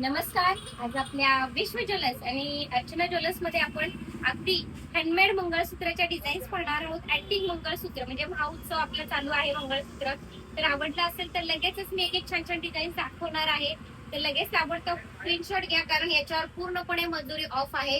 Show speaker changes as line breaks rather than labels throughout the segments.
नमस्कार. आज आपल्या विश्व ज्वेलर्स आणि अर्चना ज्वेलर्समध्ये आपण अगदी हँडमेड मंगळसूत्राच्या डिझाईन्स पाहणार आहोत. अँटिक मंगळसूत्र म्हणजे महोत्सव आपला चालू आहे मंगळसूत्र. तर आवडलं असेल तर लगेचच मी एक एक छान छान डिझाईन्स दाखवणार आहे. तर लगेच ताबडतोब स्क्रीनशॉट घ्या कारण याच्यावर पूर्णपणे मजुरी ऑफ आहे.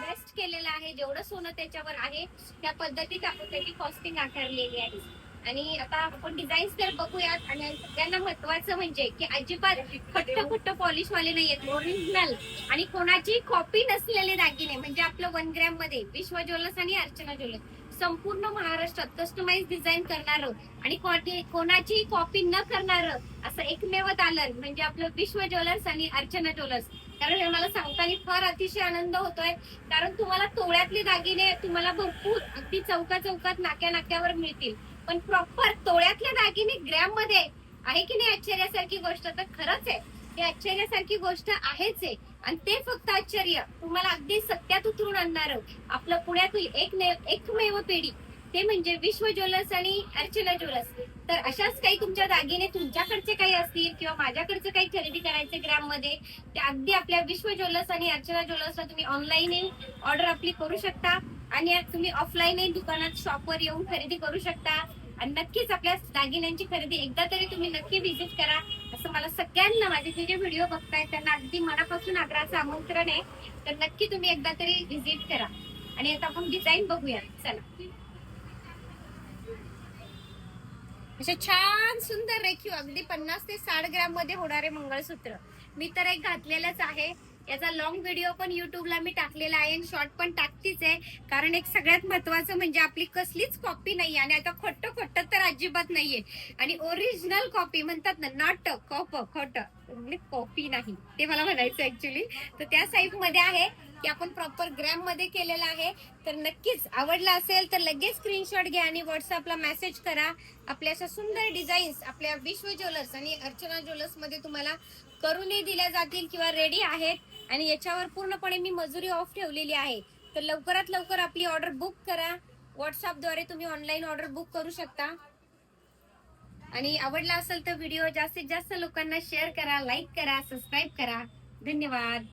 बेस्ट केलेलं आहे जेवढं सोनं त्याच्यावर आहे त्या पद्धतीत आपण त्याची कॉस्टिंग आकारलेली आहे. आणि आता आपण डिझाईन्स तर बघूयात. आणि सगळ्यांना महत्वाचं म्हणजे की अजिबात खट्ट खुट्ट पॉलिश वाले नाहीयेत ओरिजिनल आणि कोणाची कॉपी नसलेले दागिने म्हणजे आपलं वन ग्रॅममध्ये विश्व ज्वेलर्स आणि अर्चना ज्वेलर्स संपूर्ण महाराष्ट्रात कस्टमाइज डिझाईन करणार आणि कोणी- कोणाची कॉपी न करणार असं एकमेव तालन म्हणजे आपलं विश्व ज्वेलर्स आणि अर्चना ज्वेलर्स. कारण हे मला सांगताना फार अतिशय आनंद होतोय. कारण तुम्हाला तोळ्यातले दागिने तुम्हाला भरपूर अगदी चौका चौकात नाक्या नाक्यावर मिळतील. पण प्रॉपर तोळ्यातले दागिने ग्रॅममध्ये आहे की नाही आश्चर्यासारखी गोष्ट? तर खरंच आहे. ही आश्चर्यासारखी गोष्ट आहेच आहे. आणि ते फक्त आश्चर्य. तुम्हाला अगदी सत्यात उतरून आणणार आपलं पुण्यातील एक एकमेव पिढी. ते म्हणजे विश्व ज्वेलर्स आणि अर्चना ज्वेलर्स. तर अशाच काही तुमच्या दागिने तुमच्याकडचे काही असतील किंवा माझ्याकडचं काही खरेदी करायचे ग्रॅममध्ये ते अगदी आपल्या विश्व ज्वेलर्स आणि अर्चना ज्वेलर्सला तुम्ही ऑनलाईन ऑर्डर आपली करू शकता. आणि तुम्ही ऑफलाईन दुकानात शॉपवर येऊन खरेदी करू शकता. आणि नक्कीच आपल्या दागिन्यांची खरेदी एकदा तरी तुम्ही नक्की व्हिजिट करा. असं मला सगळ्यांना माझे जे जे व्हिडिओ बघताय त्यांना अगदी मनापासून आग्रहाचं आमंत्रण आहे. तर नक्की तुम्ही एकदा तरी व्हिजिट करा. आणि आता आपण डिझाईन बघूया. चला. असे छान सुंदर रेखीव अगदी पन्नास ते साठ ग्रॅममध्ये होणारे मंगळसूत्र. मी तर एक घातलेलंच आहे. याचा लॉंग व्हिडिओ पण युट्यूबला मी टाकलेला आहे आणि शॉर्ट पण टाकतीच आहे. कारण एक सगळ्यात महत्वाचं म्हणजे आपली कसलीच कॉपी नाही आणि आता खोट खोट तर अजिबात नाहीये. आणि ओरिजिनल कॉपी म्हणतात ना नॉट कॉप खोट. कॉपी नाही. ते मला म्हणायचं ऍक्च्युली तर त्या साईजमध्ये आहे की आपण प्रॉपर ग्रॅममध्ये केलेलं आहे. तर नक्कीच आवडला असेल तर लगेच स्क्रीनशॉट घ्या आणि व्हॉट्सअपला मेसेज करा. आपल्या अशा सुंदर डिझाईन्स आपल्या विश्व ज्वेलर्स आणि अर्चना ज्वेलर्समध्ये तुम्हाला करूनही दिल्या जातील किंवा रेडी आहेत. आणि याच्यावर पूर्णपणे मी मजुरी ऑफ ठेवलेली आहे. तर लवकरात लवकर आपली ऑर्डर बुक करा. व्हॉट्सअपद्वारे तुम्ही ऑनलाईन ऑर्डर बुक करू शकता. आणि आवडला असेल तर व्हिडिओ जास्तीत जास्त लोकांना शेअर करा लाईक करा सबस्क्राईब करा. धन्यवाद.